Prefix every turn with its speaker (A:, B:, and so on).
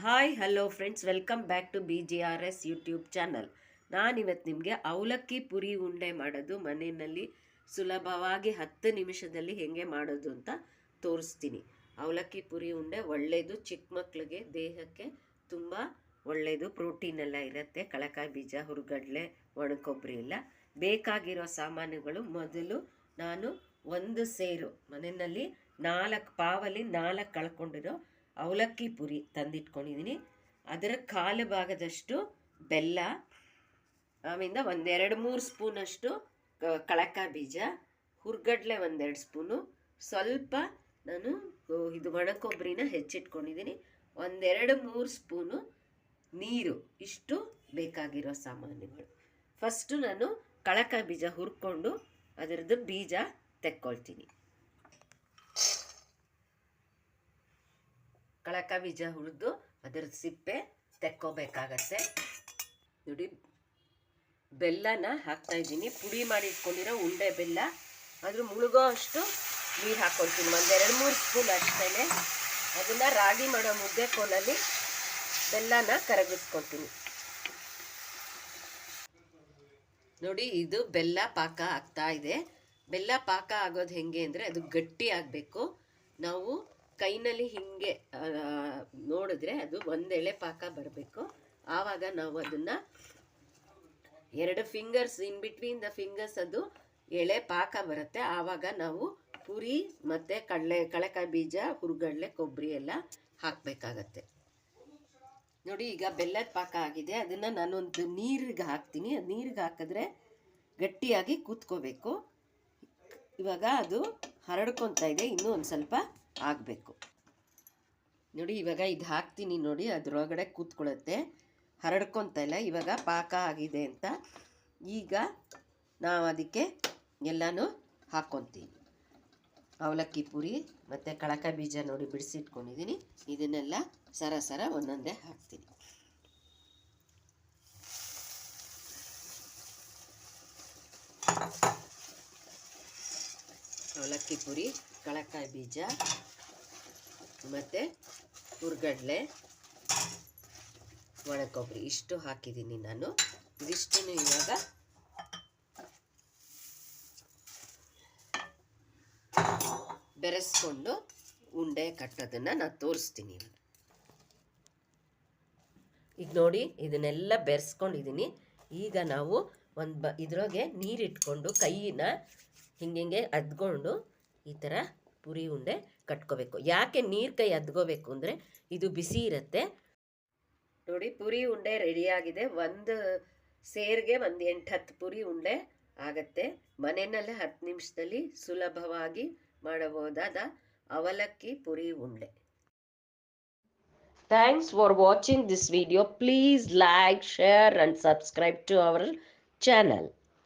A: Hi hello friends welcome back to B G R S YouTube channel ನಾನಿವತ್ತು ನಿಮಗೆ ಅವಲಕ್ಕಿ ಪುರಿ ಉಂಡೆ ಮಾಡೋದು ಮನೆಯಲ್ಲಿ ಸುಲಭವಾಗಿ ಹತ್ತು ನಿಮಿಷದಲ್ಲಿ ಹೇಗೆ ಮಾಡೋದು ಅಂತ ತೋರಿಸ್ತೀನಿ. ಅವಲಕ್ಕಿ ಪುರಿ ಉಂಡೆ ಒಳ್ಳೆಯದು ಚಿಕ್ಕ ಮಕ್ಕಳಿಗೆ ದೇಹಕ್ಕೆ ತುಂಬ ಒಳ್ಳೆಯದು ಪ್ರೋಟೀನ್ ಎಲ್ಲ ಇರುತ್ತೆ. ಕಳಕಾಯಿ ಬೀಜ, ಹುರುಗಡ್ಲೆ, ಒಣಕೊಬ್ಬರಿ ಇಲ್ಲ ಬೇಕಾಗಿರೋ ಸಾಮಾನುಗಳು ಮೊದಲು ನಾನು ಒಂದು ಸೇರು ಮನೆಯಲ್ಲಿ ನಾಲ್ಕು ಪಾವಲ್ಲಿ ನಾಲ್ಕು ಕಳ್ಕೊಂಡಿರೋ ಅವಲಕ್ಕಿ ಪುರಿ ತಂದಿಟ್ಕೊಂಡಿದ್ದೀನಿ. ಅದರ ಕಾಲು ಭಾಗದಷ್ಟು ಬೆಲ್ಲ ಆಮಿಂದ ಒಂದೆರಡು ಮೂರು ಸ್ಪೂನಷ್ಟು ಕಳಕ ಬೀಜ, ಹುರ್ಗಡ್ಲೆ ಒಂದೆರಡು ಸ್ಪೂನು, ಸ್ವಲ್ಪ ನಾನು ಇದು ಒಣಕೊಬ್ಬರಿನ ಹೆಚ್ಚಿಟ್ಕೊಂಡಿದ್ದೀನಿ. ಒಂದೆರಡು ಮೂರು ಸ್ಪೂನು ನೀರು, ಇಷ್ಟು ಬೇಕಾಗಿರೋ ಸಾಮಾನುಗಳು. ಫಸ್ಟು ನಾನು ಕಳಕ ಬೀಜ ಹುರ್ಕೊಂಡು ಅದರದ್ದು ಬೀಜ ತೆಕ್ಕೊಳ್ತೀನಿ. ಕಳಕಾಯಿ ಬೀಜ ಹುರಿದು ಅದರ ಸಿಪ್ಪೆ ತೆಕ್ಕೋಬೇಕಾಗತ್ತೆ. ನೋಡಿ, ಬೆಲ್ಲನ ಹಾಕ್ತಾ ಇದ್ದೀನಿ. ಪುಡಿ ಮಾಡಿ ಇಟ್ಕೊಂಡಿರೋ ಉಂಡೆ ಬೆಲ್ಲ. ಅದ್ರ ಮುಳುಗೋ ಅಷ್ಟು ನೀರು ಹಾಕ್ಕೊಳ್ತೀನಿ ಎರಡು ಮೂರು ಸ್ಪೂನ್ ಅಷ್ಟೇ ಅದನ್ನು ರಾಗಿ ಮಾಡೋ ಮುದ್ದೆ ಕೋಲಲ್ಲಿ ಬೆಲ್ಲನ ಕರಗಿಸ್ಕೊಳ್ತೀನಿ. ನೋಡಿ, ಇದು ಬೆಲ್ಲ ಪಾಕ ಆಗ್ತಾ ಇದೆ. ಬೆಲ್ಲ ಪಾಕ ಆಗೋದು ಹೆಂಗೆ ಅಂದರೆ ಅದು ಗಟ್ಟಿ ಆಗಬೇಕು. ನಾವು ಕೈನಲ್ಲಿ ಹಿಂಗೆ ನೋಡಿದ್ರೆ ಅದು ಒಂದೆಳೆ ಪಾಕ ಬರಬೇಕು. ಆವಾಗ ನಾವು ಅದನ್ನು ಎರಡು fingers in between the fingers ಅದು ಎಳೆ ಪಾಕ ಬರುತ್ತೆ. ಆವಾಗ ನಾವು ಪುರಿ ಮತ್ತು ಕಡಲೆ ಕಳೆಕಾಯಿ ಬೀಜ, ಹುರುಗಡಲೆ, ಕೊಬ್ಬರಿ ಎಲ್ಲ ಹಾಕಬೇಕಾಗತ್ತೆ. ನೋಡಿ, ಈಗ ಬೆಲ್ಲದ ಪಾಕ ಆಗಿದೆ. ಅದನ್ನು ನಾನೊಂದು ನೀರಿಗೆ ಹಾಕ್ತೀನಿ. ನೀರಿಗೆ ಹಾಕಿದ್ರೆ ಗಟ್ಟಿಯಾಗಿ ಕೂತ್ಕೋಬೇಕು. ಇವಾಗ ಅದು ಹರಡ್ಕೊತಾ ಇದೆ. ಇನ್ನೂ ಒಂದು ಸ್ವಲ್ಪ ಆಗಬೇಕು. ನೋಡಿ, ಇವಾಗ ಇದು ಹಾಕ್ತೀನಿ ನೋಡಿ, ಅದರೊಳಗಡೆ ಕೂತ್ಕೊಳ್ಳುತ್ತೆ. ಹರಡ್ಕೊತ ಇಲ್ಲ ಇವಾಗ ಪಾಕ ಆಗಿದೆ ಅಂತ. ಈಗ ನಾವು ಅದಕ್ಕೆ ಎಲ್ಲನೂ ಹಾಕ್ಕೊತೀವಿ ಅವಲಕ್ಕಿ ಪುರಿ ಮತ್ತು ಕಳಕ ಬೀಜ ನೋಡಿ ಬಿಡಿಸಿಟ್ಕೊಂಡಿದ್ದೀನಿ ಇದನ್ನೆಲ್ಲ ಸರ ಸರ ಒಂದೊಂದೇ ಹಾಕ್ತೀನಿ. ಅವಲಕ್ಕಿ ಪುರಿ, ಕಳಕಾಯಿ ಬೀಜ, ಮತ್ತು ಹುರ್ಗಡ್ಲೆ, ಒಣಕೊಬ್ಬರಿ. ಇಷ್ಟು ಹಾಕಿದ್ದೀನಿ ನಾನು. ಇದಿಷ್ಟು ಇವಾಗ ಬೆರೆಸ್ಕೊಂಡು ಉಂಡೆ ಕಟ್ಟೋದನ್ನು ನಾನು ತೋರಿಸ್ತೀನಿ. ಈಗ ನೋಡಿ, ಇದನ್ನೆಲ್ಲ ಬೆರೆಸ್ಕೊಂಡಿದ್ದೀನಿ. ಈಗ ನಾವು ಒಂದು ಬ ಇದ್ರೊಳಗೆ ನೀರಿಟ್ಕೊಂಡು ಹಿಂಗೆ ಹಿಂಗೆ ಅದ್ಕೊಂಡು ಈ ಥರ ಪುರಿ ಉಂಡೆ ಕಟ್ಕೋಬೇಕು. ಯಾಕೆ ನೀರು ಕೈ ಅದ್ಕೋಬೇಕು ಅಂದರೆ ಇದು ಬಿಸಿ ಇರುತ್ತೆ. ನೋಡಿ ಪುರಿ ಉಂಡೆ ರೆಡಿಯಾಗಿದೆ ಒಂದು ಸೇರಿಗೆ ಒಂದು ಎಂಟು ಹತ್ತು ಪುರಿ ಉಂಡೆ ಆಗತ್ತೆ. ಮನೆಯಲ್ಲೇ ಹತ್ತು ನಿಮಿಷದಲ್ಲಿ ಸುಲಭವಾಗಿ ಮಾಡಬಹುದಾದ ಅವಲಕ್ಕಿ ಪುರಿ ಉಂಡೆ. Thanks for watching this video please like share and subscribe to our channel